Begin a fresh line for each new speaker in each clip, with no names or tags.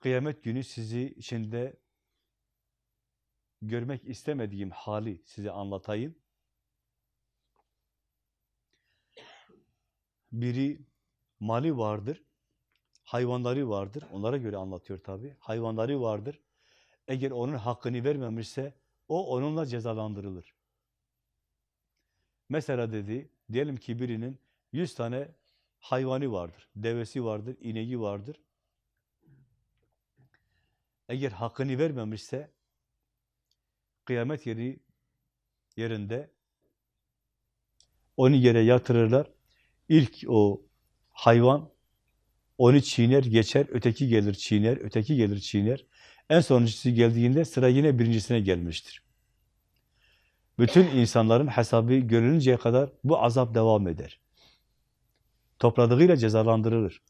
kıyamet günü sizi içinde görmek istemediğim hali size anlatayım. Biri mali vardır, hayvanları vardır. Onlara göre anlatıyor tabi. Hayvanları vardır. Eğer onun hakkını vermemişse o onunla cezalandırılır. Mesela dedi, diyelim ki birinin 100 tane hayvanı vardır. Devesi vardır, ineği vardır. Eğer hakkını vermemişse kıyamet yeri yerinde onu yere yatırırlar. İlk o hayvan onu çiğner, geçer, öteki gelir çiğner, öteki gelir çiğner. En sonuncusu geldiğinde sıra yine birincisine gelmiştir. Bütün insanların hesabı görülünceye kadar bu azap devam eder. Topladığıyla cezalandırılır.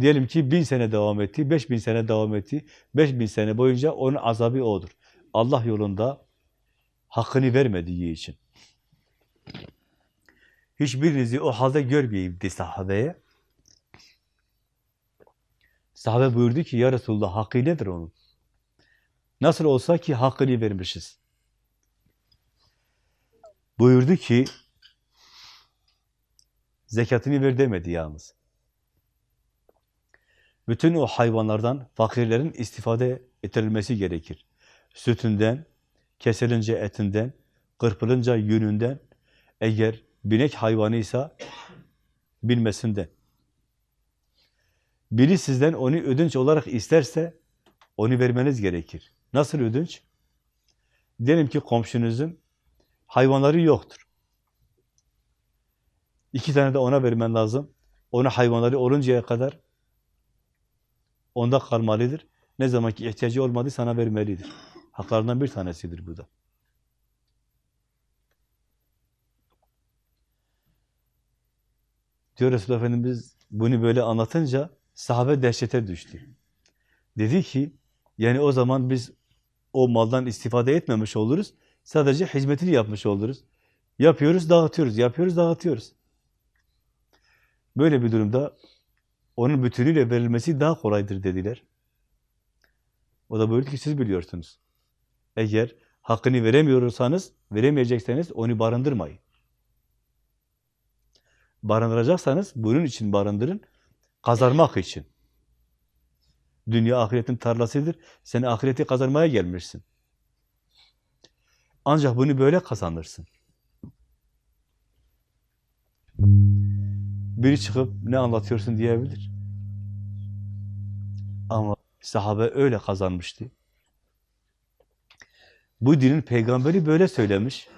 Diyelim ki bin sene devam etti, beş bin sene devam etti. Beş bin sene boyunca onun azabı odur. Allah yolunda hakkını vermediği için. Hiçbirinizi o halde görmeyeyim de sahabeye. Sahabe buyurdu ki ya Resulullah hakkı nedir onun? Nasıl olsa ki hakkını vermişiz. Buyurdu ki zekatını ver demedi yalnız. Bütün o hayvanlardan fakirlerin istifade ettirilmesi gerekir. Sütünden, kesilince etinden, kırpılınca yününden, eğer binek hayvanıysa bilmesinden. Biri sizden onu ödünç olarak isterse onu vermeniz gerekir. Nasıl ödünç? Diyelim ki komşunuzun hayvanları yoktur. İki tane de ona vermen lazım. Ona hayvanları oluncaya kadar onda kalmalıdır. Ne zaman ki ihtiyacı olmadı sana vermelidir. Haklarından bir tanesidir bu da. Diyor Resulullah Efendimiz bunu böyle anlatınca sahabe dehşete düştü. Dedi ki yani o zaman biz o maldan istifade etmemiş oluruz. Sadece hizmetini yapmış oluruz. Yapıyoruz, dağıtıyoruz. Yapıyoruz, dağıtıyoruz. Böyle bir durumda onun bütünüyle verilmesi daha kolaydır dediler. O da buyurdu ki siz biliyorsunuz. Eğer hakkını veremiyorsanız, veremeyecekseniz onu barındırmayın. Barındıracaksanız bunun için barındırın, kazanmak için. Dünya ahiretin tarlasıdır. Sen ahireti kazanmaya gelmişsin. Ancak bunu böyle kazanırsın. Biri çıkıp ne anlatıyorsun diyebilir. Sahabe öyle kazanmıştı. Bu dinin peygamberi böyle söylemiş.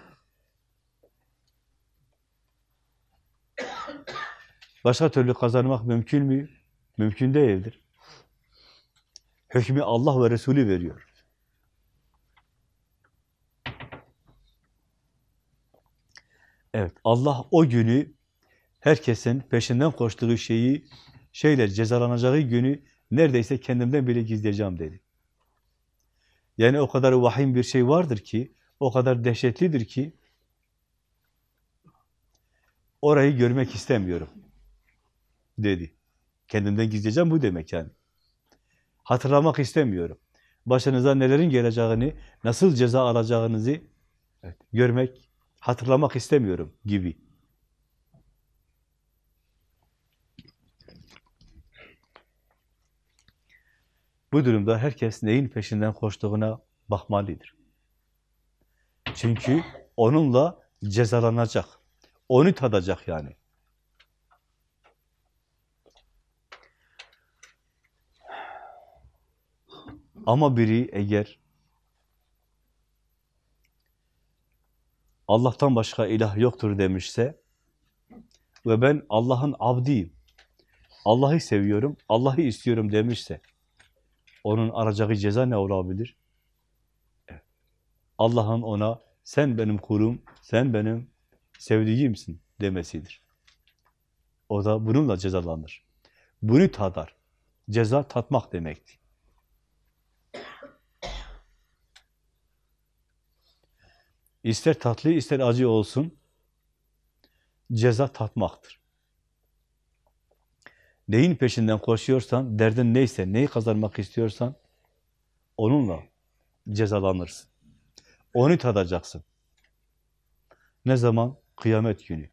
Başka türlü kazanmak mümkün mü? Mümkün değildir. Hükmü Allah ve Resulü veriyor. Evet, Allah o günü herkesin peşinden koştuğu şeyi şeyler cezalanacağı günü neredeyse kendimden bile gizleyeceğim dedi. Yani o kadar vahim bir şey vardır ki, o kadar dehşetlidir ki orayı görmek istemiyorum dedi. Kendimden gizleyeceğim bu demek yani. Hatırlamak istemiyorum. Başınıza nelerin geleceğini, nasıl ceza alacağınızı evet, görmek, hatırlamak istemiyorum gibi. Bu durumda herkes neyin peşinden koştuğuna bakmalıdır. Çünkü onunla cezalanacak. Onu tadacak yani. Ama biri eğer Allah'tan başka ilah yoktur demişse ve ben Allah'ın abdiyim, Allah'ı seviyorum, Allah'ı istiyorum demişse onun aracağı ceza ne olabilir? Allah'ın ona sen benim kurum, sen benim sevdiğimsin demesidir. O da bununla cezalanır. Bunu tadar. Ceza tatmak demektir. İster tatlı, ister acı olsun, ceza tatmaktır. Neyin peşinden koşuyorsan, derdin neyse, neyi kazanmak istiyorsan onunla cezalanırsın. Onu tadacaksın. Ne zaman? Kıyamet günü.